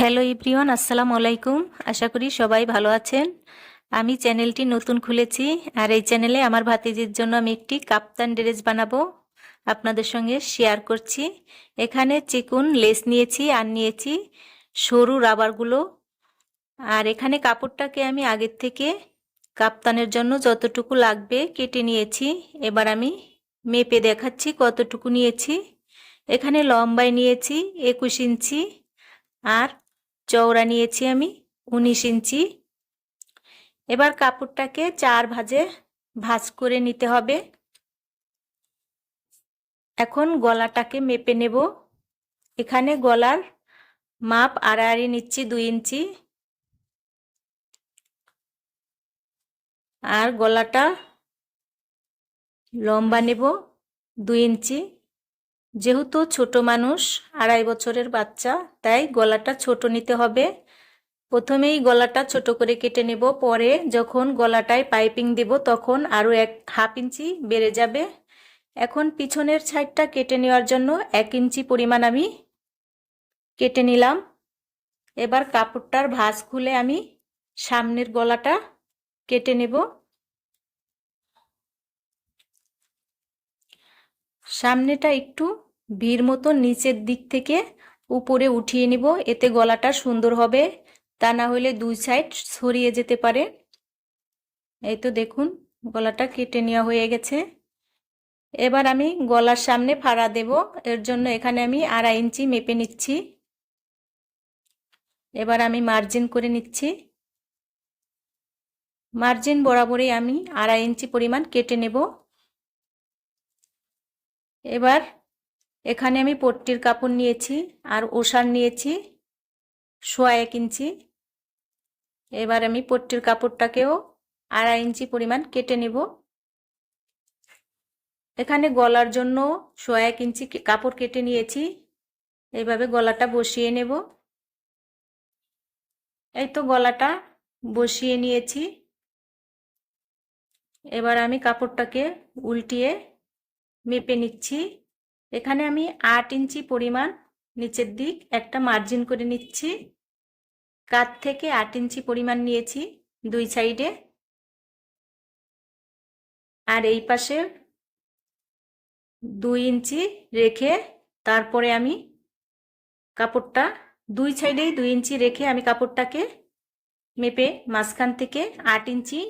Hello ইব্রিয়ন আসসালামু আলাইকুম। আশা করি সবাই ভালো আছেন। আমি চ্যানেলটি নতুন খুলেছি আর এই চ্যানেলে আমার ভাতিজির জন্য আমি একটি কাপ্তান ড্রেস বানাবো। আপনাদের সঙ্গে শেয়ার করছি। এখানে চিকুন লেস নিয়েছি, আর নিয়েছি সরু রাবারগুলো। আর এখানে কাপড়টাকে আমি আগের থেকে কাপ্তানের জন্য যতটুকু লাগবে কেটে নিয়েছি। এবার আমি মেপে দেখাচ্ছি কতটুকু নিয়েছি। এখানে লম্বায় নিয়েছি একুশ ইঞ্চি আর চওড়া নিয়েছি আমি, উনিশ ইঞ্চি। এবার কাপড়টাকে চার ভাজে ভাজ করে নিতে হবে। এখন গলাটাকে মেপে নেব। এখানে গলার মাপ আড়াআড়ি নিচ্ছি, দুই ইঞ্চি। আর গলাটা লম্বা নেব, দুই ইঞ্চি। যেহেতু ছোট মানুষ, আড়াই বছরের বাচ্চা, তাই গলাটা ছোট নিতে হবে। প্রথমেই গলাটা ছোট করে কেটে নেব, পরে যখন গলাটায় পাইপিং দেব তখন আরও এক হাফ ইঞ্চি বেড়ে যাবে। এখন পিছনের সাইডটা কেটে নেওয়ার জন্য এক ইঞ্চি পরিমাণ আমি কেটে নিলাম। এবার কাপড়টার ভাঁজ খুলে আমি সামনের গলাটা কেটে নেব। সামনেটা একটু ভিড় মতো নিচের দিক থেকে উপরে উঠিয়ে নিব, এতে গলাটা সুন্দর হবে। তা না হলে দুই সাইড সরিয়ে যেতে পারে। এই তো দেখুন, গলাটা কেটে নেওয়া হয়ে গেছে। এবার আমি গলার সামনে ফাড়া দেব। এর জন্য এখানে আমি আড়াই ইঞ্চি মেপে নিচ্ছি। এবার আমি মার্জিন করে নিচ্ছি। মার্জিন বরাবরই আমি আড়াই ইঞ্চি পরিমাণ কেটে নেব। এবার এখানে আমি পট্টির কাপড় নিয়েছি আর ওষার নিয়েছি, সোয়া এক ইঞ্চি। এবার আমি পট্টির কাপড়টাকেও আড়াই ইঞ্চি পরিমাণ কেটে নেব। এখানে গলার জন্য সোয়া এক ইঞ্চি কাপড় কেটে নিয়েছি। এইভাবে গলাটা বসিয়ে নেব। এই তো গলাটা বসিয়ে নিয়েছি। এবার আমি কাপড়টাকে উল্টিয়ে মেপে নিচ্ছি। এখানে আমি আট ইঞ্চি পরিমাণ নিচের দিক একটা মার্জিন করে নিচ্ছি। কাত থেকে আট ইঞ্চি পরিমাণ নিয়েছি দুই সাইডে আর এই পাশে দুই ইঞ্চি রেখে তারপরে আমি কাপড়টা দুই সাইডেই দুই ইঞ্চি রেখে আমি কাপড়টাকে মেপে মাঝখান থেকে আট ইঞ্চি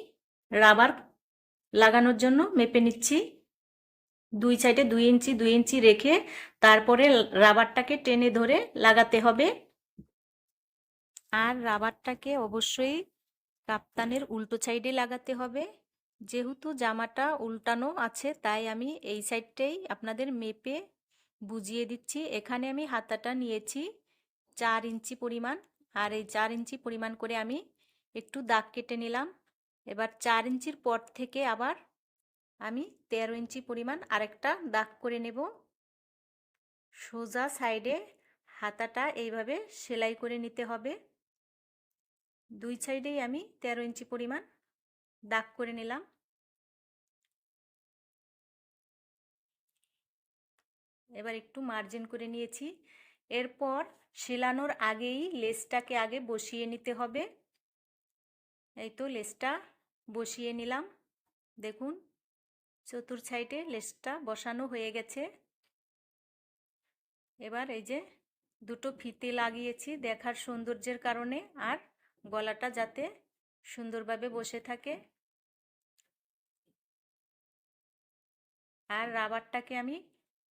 রাবার লাগানোর জন্য মেপে নিচ্ছি। দুই সাইডে দুই ইঞ্চি দুই ইঞ্চি রেখে তারপরে রাবারটাকে টেনে ধরে লাগাতে হবে। আর রাবারটাকে অবশ্যই কাপ্তানের উল্টো সাইডে লাগাতে হবে। যেহেতু জামাটা উল্টানো আছে, তাই আমি এই সাইডটাই আপনাদের মেপে বুঝিয়ে দিচ্ছি। এখানে আমি হাতাটা নিয়েছি চার ইঞ্চি পরিমাণ। আর এই চার ইঞ্চি পরিমাণ করে আমি একটু দাগ কেটে নিলাম। এবার চার ইঞ্চির পর থেকে আবার আমি তেরো ইঞ্চি পরিমাণ আরেকটা দাগ করে নেব। সোজা সাইডে হাতাটা এইভাবে সেলাই করে নিতে হবে। দুই সাইডেই আমি তেরো ইঞ্চি পরিমাণ দাগ করে নিলাম। এবার একটু মার্জিন করে নিয়েছি। এরপর সেলানোর আগেই লেসটাকে আগে বসিয়ে নিতে হবে। এই তো লেসটা বসিয়ে নিলাম। দেখুন চতুর সাইডে লেসটা বসানো হয়ে গেছে। এবার এই যে দুটো ফিতে লাগিয়েছি দেখার সৌন্দর্যের কারণে আর গলাটা যাতে সুন্দরভাবে বসে থাকে। আর রাবারটাকে আমি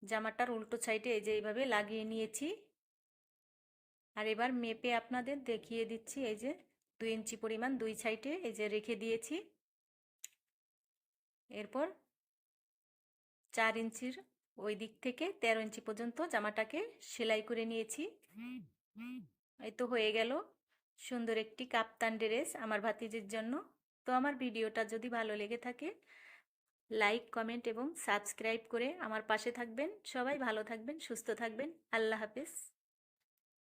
জামাটার উল্টো সাইডে এই যে এইভাবে লাগিয়ে নিয়েছি। আর এবার মেপে আপনাদের দেখিয়ে দিচ্ছি এই যে দুই ইঞ্চি পরিমাণ দুই সাইডে এই যে রেখে দিয়েছি। এরপর চার ইঞ্চির ওই দিক থেকে তেরো ইঞ্চি পর্যন্ত জামাটাকে সেলাই করে নিয়েছি। এই তো হয়ে গেল। সুন্দর একটি কাপ্তান ড্রেস আমার ভাতিজের জন্য। তো আমার ভিডিওটা যদি ভালো লেগে থাকে, লাইক, কমেন্ট এবং সাবস্ক্রাইব করে আমার পাশে থাকবেন। সবাই ভালো থাকবেন, সুস্থ থাকবেন। আল্লাহ হাফেজ।